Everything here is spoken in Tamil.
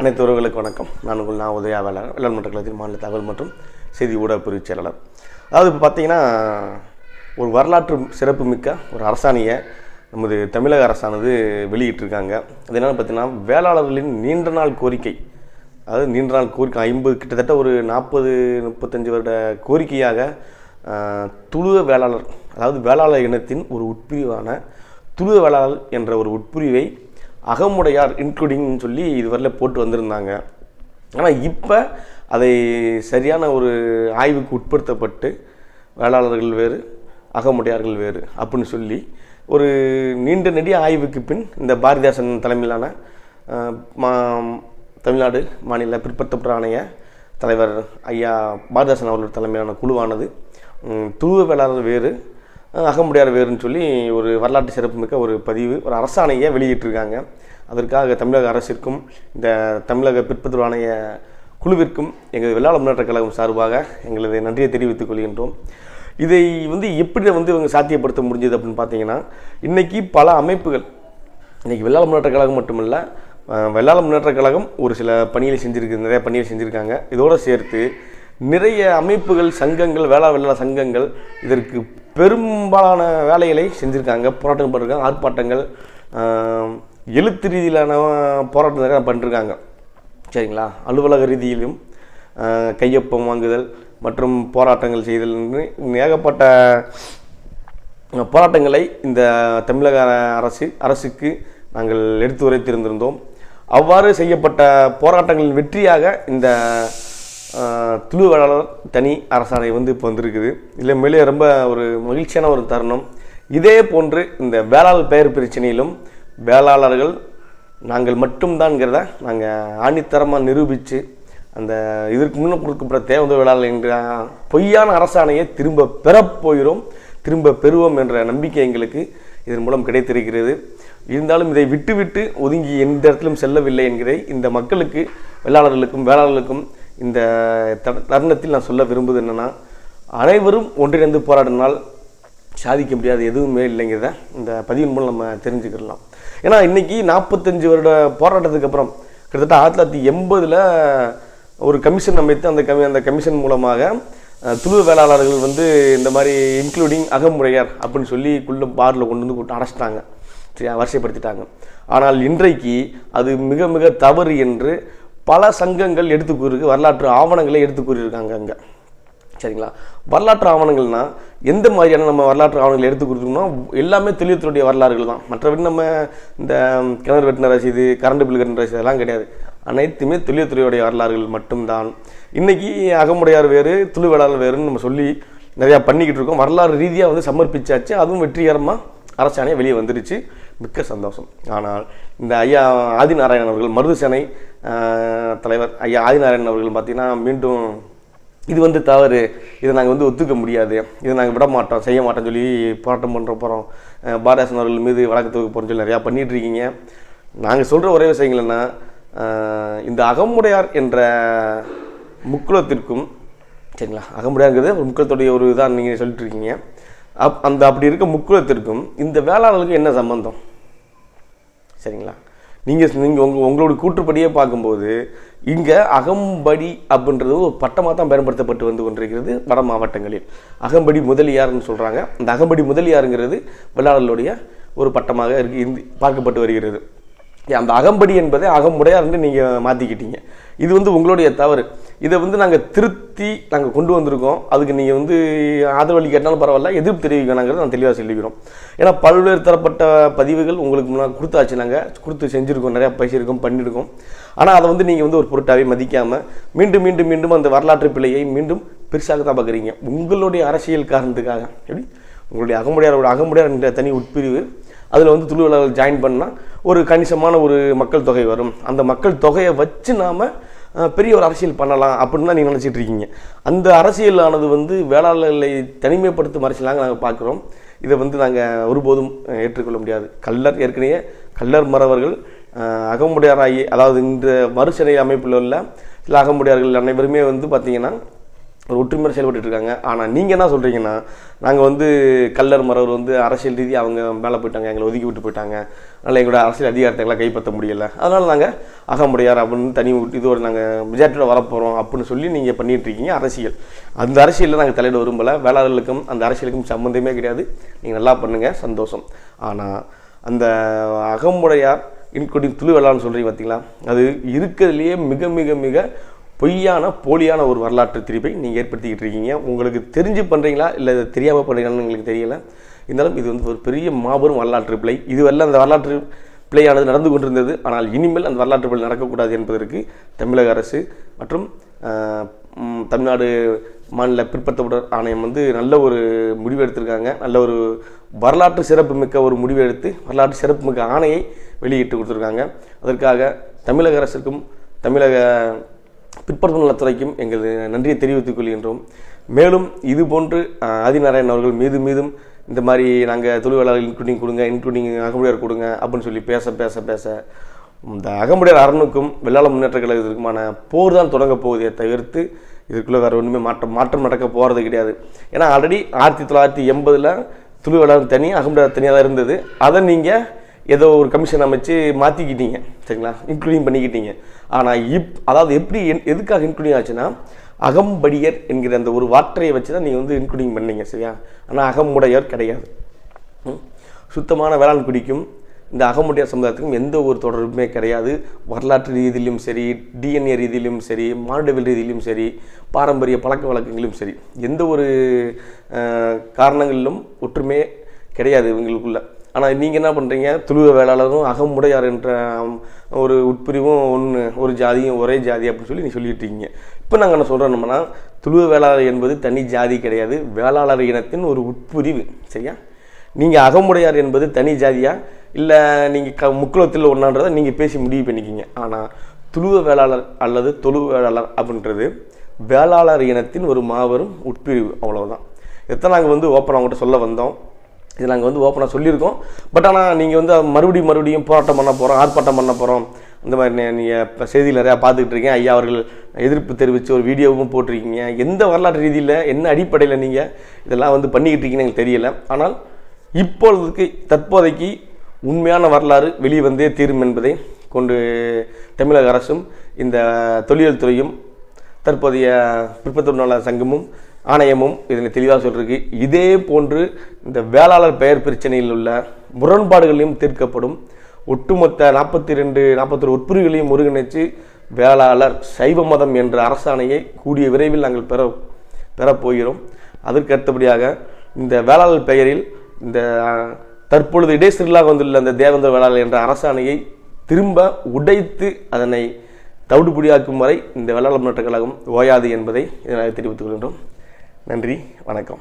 அனைத்து உறவுகளுக்கு வணக்கம். நான் உங்கள் நான் உதயா வேளாண் வேளாண் மன்ற கழகத்தின் மாநில தகவல் மற்றும் செய்தி ஊடக பிரிவு செயலாளர். அதாவது இப்போ பார்த்தீங்கன்னா ஒரு வரலாற்று சிறப்புமிக்க ஒரு அரசாணையை நமது தமிழக அரசானது வெளியிட்டிருக்காங்க. அது என்னென்னு பார்த்தீங்கன்னா வேளாளர்களின் நீண்ட நாள் கோரிக்கை. அதாவது நீண்ட நாள் கோரிக்கை ஐம்பது கிட்டத்தட்ட ஒரு நாற்பது முப்பத்தஞ்சு வருட கோரிக்கையாக துளுவ வேளாளர் அதாவது வேளாளர் இனத்தின் ஒரு உட்பிரிவான துளுவ வேளாளர் என்ற ஒரு உட்பிரிவை அகமுடையார் இன்க்ளூடிங்னு சொல்லி இதுவரையில் போட்டு வந்திருந்தாங்க. ஆனால் இப்போ அதை சரியான ஒரு ஆய்வுக்கு உட்படுத்தப்பட்டு வேளாளர்கள் வேறு அகமுடையார்கள் வேறு அப்படின்னு சொல்லி ஒரு நீண்ட நெடிய ஆய்வுக்கு பின் இந்த பாரதிதாசன் தலைமையிலான மா- தமிழ்நாடு மாநில பிற்படுத்தப்பட்ட ஆணைய தலைவர் ஐயா பாரதிதாசன் அவர்கள் தலைமையிலான குழுவானது ம், துருவ வேளாளர் வேறு அகமுடியார் வேறுன்னு சொல்லி ஒரு வரலாற்று சிறப்புமிக்க ஒரு பதிவு ஒரு அரசாணையை வெளியிட்டிருக்காங்க. அதற்காக தமிழக அரசிற்கும் இந்த தமிழக பிற்பதிவு ஆணைய குழுவிற்கும் எங்களது வெள்ளாள முன்னேற்ற கழகம் சார்பாக எங்களது நன்றியை தெரிவித்துக் கொள்கின்றோம். இதை வந்து எப்படி வந்து இவங்க சாத்தியப்படுத்த முடிஞ்சது அப்படின்னு பார்த்தீங்கன்னா இன்றைக்கி பல அமைப்புகள் இன்றைக்கி வெள்ளாள முன்னேற்ற கழகம் மட்டுமல்ல வெள்ளாள முன்னேற்ற கழகம் ஒரு சில பணிகளை செஞ்சுருக்கு நிறைய பணிகளை செஞ்சுருக்காங்க. இதோடு சேர்த்து நிறைய அமைப்புகள் சங்கங்கள் வேளா வெள்ளாள சங்கங்கள் இதற்கு பெரும்பாலான வேலைகளை செஞ்சுருக்காங்க போராட்டம் பண்ணிருக்காங்க ஆர்ப்பாட்டங்கள் எழுத்து ரீதியிலான போராட்டம் நிறைய பண்ணிருக்காங்க. சரிங்களா? அலுவலக ரீதியிலும் கையொப்பம் வாங்குதல் மற்றும் போராட்டங்கள் செய்தல் என்று ஏகப்பட்ட போராட்டங்களை இந்த தமிழக அரசு அரசுக்கு நாங்கள் எடுத்து உரைத்திருந்திருந்தோம். அவ்வாறு செய்யப்பட்ட போராட்டங்களின் வெற்றியாக இந்த அஹ், தனி அரசாணை வந்து இப்போ வந்திருக்குது. இதில் மேலே ரொம்ப ஒரு மகிழ்ச்சியான ஒரு தருணம். இதே போன்று இந்த வேளாள் பெயர் பிரச்சனையிலும் வேளாளர்கள் நாங்கள் மட்டும்தான்ங்கிறத நாங்கள் ஆணித்தரமாக நிரூபித்து அந்த இதற்கு முன்னே கொடுக்கப்பட்ட தேவத வேளாளர் என்ற பொய்யான அரசாணையை திரும்ப பெறப்போகிறோம் திரும்ப பெறுவோம் என்ற நம்பிக்கை எங்களுக்கு இதன் மூலம் கிடைத்திருக்கிறது. இருந்தாலும் இதை விட்டுவிட்டு ஒதுங்கி எந்த இடத்திலும் செல்லவில்லை என்கிறதை இந்த மக்களுக்கு வேளாளர்களுக்கும் வேளாளர்களுக்கும் இந்த தருணத்தில் நான் சொல்ல விரும்புவது என்னென்னா அனைவரும் ஒன்றிணைந்து போராடினால் சாதிக்க முடியாது எதுவுமே இல்லைங்கிறத இந்த பதிவின் மூலம் நம்ம தெரிஞ்சுக்கிடலாம். ஏன்னா இன்றைக்கி நாற்பத்தஞ்சு வருட போராட்டத்துக்கு அப்புறம் கிட்டத்தட்ட ஆயிரத்தி தொள்ளாயிரத்தி எண்பதில் ஒரு கமிஷன் அமைத்து அந்த கமி அந்த கமிஷன் மூலமாக துளு வேளாளர்கள் வந்து இந்த மாதிரி இன்க்ளூடிங் அகமுறையார் அப்படின்னு சொல்லி குள்ள பாரில் கொண்டு வந்து கூட்டு அடைச்சிட்டாங்க. சரி வரிசைப்படுத்திட்டாங்க. ஆனால் இன்றைக்கு அது மிக மிக தவறு என்று பல சங்கங்கள் எடுத்து கூறிருக்கு வரலாற்று ஆவணங்களை எடுத்து கூறியிருக்காங்க அங்கே. சரிங்களா? வரலாற்று ஆவணங்கள்னா எந்த மாதிரியான நம்ம வரலாற்று ஆவணங்களை எடுத்து கொடுத்துருக்கோம்னா எல்லாமே தெளிவத்தினுடைய வரலாறுகள் தான். மற்றபடி நம்ம இந்த கிணறு வெட்டின ரசீது கரண்ட் பில் கட்டின ரசீது அதெல்லாம் கிடையாது. அனைத்துமே தொழில்துறையுடைய வரலாறுகள் மட்டும்தான். இன்றைக்கி அகமுடையார் வேறு துளுவேளாளர் வேறுன்னு நம்ம சொல்லி நிறையா பண்ணிக்கிட்டு இருக்கோம். வரலாறு ரீதியாக வந்து சமர்ப்பிச்சாச்சு. அதுவும் வெற்றிகரமாக அரசாணையை வெளியே வந்துருச்சு. மிக்க சந்தோஷம். ஆனால் இந்த ஐயா ஆதிநாராயணன் அவர்கள் மருதுசேனை தலைவர் ஐயா ஆதிநாராயணன் அவர்கள் பார்த்திங்கன்னா மீண்டும் இது வந்து தவறு. இதை நாங்கள் வந்து ஒத்துக்க முடியாது. இதை நாங்கள் விட மாட்டோம் செய்ய மாட்டோம்னு சொல்லி போராட்டம் பண்ணுற போகிறோம் பாரதாசன் அவர்கள் மீது வழக்கு தொகுக்க போகிறோம்னு சொல்லி நிறையா பண்ணிகிட்ருக்கீங்க நாங்கள் சொல்கிற ஒரே விஷயங்கள் என்ன இந்த அகமுடையார் என்ற முக்குலத்திற்கும் சரிங்களா அகமுடையாருங்கிறது ஒரு முக்குலத்துடைய ஒரு இதாக நீங்கள் சொல்லிட்டுருக்கீங்க. அப் அந்த அப்படி இருக்க முக்குலத்திற்கும் இந்த வேளாளர்களுக்கும் என்ன சம்பந்தம்? சரிங்களா? நீங்கள் நீங்கள் உங்கள் உங்களோட கூற்றுப்படியே பார்க்கும்போது இங்கே அகம்படி அப்படின்றது ஒரு பட்டமாக தான் பயன்படுத்தப்பட்டு வந்து கொண்டிருக்கிறது வட மாவட்டங்களில். அகம்படி முதலியார்னு சொல்கிறாங்க அந்த அகம்படி முதலியாருங்கிறது வெள்ளாளர்களுடைய ஒரு பட்டமாக இருக்கு பார்க்கப்பட்டு வருகிறது. அந்த அகம்படி என்பதை அகமுடையார்னு நீங்கள் மாற்றிக்கிட்டீங்க இது வந்து உங்களுடைய தவறு. இதை வந்து நாங்கள் திருத்தி நாங்கள் கொண்டு வந்திருக்கோம். அதுக்கு நீங்கள் வந்து ஆதரவளி கேட்டாலும் பரவாயில்ல எதிர்ப்பு தெரிவிக்கணுங்கிறத நான் தெளிவாக சொல்லிக்கிறோம். ஏன்னா பல்வேறு தரப்பட்ட பதிவுகள் உங்களுக்கு முன்னால் கொடுத்தாச்சு நாங்கள் கொடுத்து செஞ்சுருக்கோம் நிறையா பேசியிருக்கோம் பண்ணியிருக்கோம். ஆனால் அதை வந்து நீங்கள் வந்து ஒரு பொருட்டாகவே மதிக்காமல் மீண்டும் மீண்டும் மீண்டும் அந்த வரலாற்று பிழையை மீண்டும் பெருசாக தான் பார்க்குறீங்க. உங்களுடைய அரசியல் காரணத்துக்காக. எப்படி? உங்களுடைய அகமுடையாரோட அகமுடையார் என்ற தனி உட்பிரிவு. அதில் வந்து துளுவலர்கள் ஜாயின் பண்ணால் ஒரு கணிசமான ஒரு மக்கள் தொகை வரும். அந்த மக்கள் தொகையை வச்சு நாம் பெரிய ஒரு அரசியல் பண்ணலாம் அப்படின்னு தான் நீங்கள் நினச்சிட்டு இருக்கீங்க. அந்த அரசியலானது வந்து வேளாளர்களை தனிமைப்படுத்தும் அரசியலாக நாங்கள் பார்க்குறோம். இதை வந்து நாங்கள் ஒருபோதும் ஏற்றுக்கொள்ள முடியாது. கல்லர் ஏற்கனவே கல்லர் மறவர்கள் அஹ், அகமுடையாராகி அதாவது இந்த மறுசிறை அமைப்பில் உள்ள சில அகமுடையார்கள் அனைவருமே வந்து பார்த்திங்கன்னா ஒரு ஒற்றுமையாக செயல்பட்டு இருக்காங்க ஆனால் நீங்கள் என்ன சொல்கிறீங்கன்னா நாங்கள் வந்து கல்லர் மரவர் வந்து அரசியல் ரீதியாக அவங்க மேலே போயிட்டாங்க எங்களை ஒதுக்கி விட்டு போயிட்டாங்க. அதனால் எங்களோட அரசியல் அதிகாரத்தைலாம் கைப்பற்ற முடியலை. அதனால் நாங்கள் அகமுடையார் அப்படின்னு தனி இதோட நாங்கள் மெஜாரிட்டியோட வரப்போகிறோம் அப்படின்னு சொல்லி நீங்கள் பண்ணிட்டு இருக்கீங்க அரசியல். அந்த அரசியலில் நாங்கள் தலையிட விரும்பலை. வேளாளர்களுக்கும் அந்த அரசியலுக்கும் சம்மந்தமே கிடையாது. நீங்கள் நல்லா பண்ணுங்கள் சந்தோஷம். ஆனால் அந்த அகமுடையார் இன்குடி துளி வேளாண்னு சொல்கிறீங்க பார்த்தீங்களா அது இருக்கிறதுலையே மிக மிக மிக பொய்யான போலியான ஒரு வரலாற்று திரிப்பை நீங்கள் ஏற்படுத்திக்கிட்டு இருக்கீங்க. உங்களுக்கு தெரிஞ்சு பண்ணுறீங்களா இல்லை இதை தெரியாமல் பண்ணுறீங்களான்னு எங்களுக்கு தெரியல. இருந்தாலும் இது வந்து ஒரு பெரிய மாபெரும் வரலாற்று பிழை. இதுவெல்லாம் அந்த வரலாற்று பிழையானது நடந்து கொண்டிருந்தது. ஆனால் இனிமேல் அந்த வரலாற்று பிழை நடக்கக்கூடாது என்பதற்கு தமிழக அரசு மற்றும் தமிழ்நாடு மாநில பிற்படுத்தப்பட்ட ஆணையம் வந்து நல்ல ஒரு முடிவு எடுத்திருக்காங்க. நல்ல ஒரு வரலாற்று சிறப்பு மிக்க ஒரு முடிவு எடுத்து வரலாற்று சிறப்பு மிக்க ஆணையை வெளியிட்டு கொடுத்துருக்காங்க. அதற்காக தமிழக அரசுக்கும் தமிழக பிற்படுத்தும் நலத்துறைக்கும் எங்களது நன்றியை தெரிவித்துக் கொள்கின்றோம். மேலும் இது போன்று ஆதிநாராயண் அவர்கள் மீது மீதும் இந்த மாதிரி நாங்கள் தொழிலாளர்கள் இன்க்ளூடிங் கொடுங்க இன்க்ளூடிங் அகமுடையார் கொடுங்க அப்படின்னு சொல்லி பேச பேச பேச இந்த அகமுடையார் அரணுக்கும் வெள்ளாள முன்னேற்ற கழகத்திற்குமான போர் தான் தொடங்க போகுதே தவிர்த்து இதுக்குள்ளே வேறு ஒன்றுமே மாற்றம் மாற்றம் நடக்க போகிறது கிடையாது. ஏன்னா ஆல்ரெடி ஆயிரத்தி தொள்ளாயிரத்தி எண்பதில் துளுவலாளர் தனி அகமுடையார் தனியாக தான் இருந்தது. அதை நீங்கள் ஏதோ ஒரு கமிஷன் அமைச்சு மாற்றிக்கிட்டீங்க சரிங்களா? இன்க்ளூடிங் பண்ணிக்கிட்டீங்க. ஆனால் இப் அதாவது எப்படி என்- எதுக்காக இன்க்ளூடிங் ஆச்சுன்னா அகம்படியர் என்கிற அந்த ஒரு வார்த்தையை வச்சு தான் நீங்கள் வந்து இன்க்ளூடிங் பண்ணீங்க சரியா? ஆனால் அகமுடையர் கிடையாது. சுத்தமான வேளாண் குடிக்கும் இந்த அகமுடையார் சமுதாயத்துக்கும் எந்த ஒரு தொடர்புமே கிடையாது. வரலாற்று ரீதியிலும் சரி டிஎன்ஏ ரீதியிலும் சரி மானுடவியல் ரீதியிலும் சரி பாரம்பரிய பழக்க வழக்கங்களிலும் சரி எந்த ஒரு காரணங்களிலும் ஒற்றுமே கிடையாது இவங்களுக்குள்ள. ஆனால் நீங்கள் என்ன பண்ணுறீங்க துளுவ வேளாளரும் அகமுடையார் என்ற ஒரு உட்பிரிவும் ஒன்று ஒரு ஜாதியும் ஒரே ஜாதி அப்படின்னு சொல்லி நீ சொல்லிட்டு இருக்கீங்க இப்போ நாங்கள் என்ன சொல்கிறோம்னா துளுவ வேளாளர் என்பது தனி ஜாதி கிடையாது. வேளாளர் இனத்தின் ஒரு உட்பிரிவு. சரியா? நீங்கள் அகமுடையார் என்பது தனி ஜாதியா? இல்லை நீங்கள் க முக்குளத்தில் ஒன்றான்றதை நீங்கள் பேசி முடிவு பண்ணிக்கிங்க. ஆனால் துளுவ வேளாளர் அல்லது தொழு வேளாளர் அப்படின்றது வேளாளர் இனத்தின் ஒரு மாபெரும் உட்பிரிவு. அவ்வளோதான் இதைத்தான் நாங்கள் வந்து ஓப்பன் அவங்ககிட்ட சொல்ல வந்தோம். இது நாங்கள் வந்து ஓப்பனாக சொல்லியிருக்கோம். பட் ஆனால் நீங்கள் வந்து மறுபடியும் மறுபடியும் போராட்டம் பண்ண போகிறோம் ஆர்ப்பாட்டம் பண்ண போகிறோம் இந்த மாதிரி நீங்கள் இப்போ செய்தியில் நிறையா பார்த்துக்கிட்டு இருக்கீங்க. ஐயா அவர்கள் எதிர்ப்பு தெரிவித்து ஒரு வீடியோவும் போட்டிருக்கீங்க. எந்த வரலாற்று ரீதியில் என்ன அடிப்படையில் நீங்கள் இதெல்லாம் வந்து பண்ணிக்கிட்டு இருக்கீங்கன்னு எனக்கு தெரியல. ஆனால் இப்பொழுதுக்கு தற்போதைக்கு உண்மையான வரலாறு வெளியே வந்தே தீரும் என்பதை கொண்டு தமிழக அரசும் இந்த தொழில் துறையும் தற்போதைய பிற்பத்தொழிலாளர் சங்கமும் ஆணையமும் இதனை தெளிவாக சொல்லிருக்கு. இதே போன்று இந்த வேளாளர் பெயர் பிரச்சனையில் உள்ள முரண்பாடுகளையும் தீர்க்கப்படும். ஒட்டுமொத்த நாற்பத்தி ரெண்டு நாற்பத்தொரு உட்பிரிவுகளையும் ஒருங்கிணைச்சு வேளாளர் சைவ மதம் என்ற அரசாணையை கூடிய விரைவில் நாங்கள் பெற பெறப்போகிறோம். அதற்கு அடுத்தபடியாக இந்த வேளாளர் பெயரில் இந்த தற்பொழுது இடைசிறிலாக வந்துள்ள அந்த தேவேந்திர வேளாளர் என்ற அரசாணையை திரும்ப உடைத்து அதனை தவிடுபடியாக்கும் வரை இந்த வேளாளர் முன்னேற்ற கழகம் ஓயாது என்பதை இதனால் தெரிவித்துக் கொள்கின்றோம். நன்றி வணக்கம்.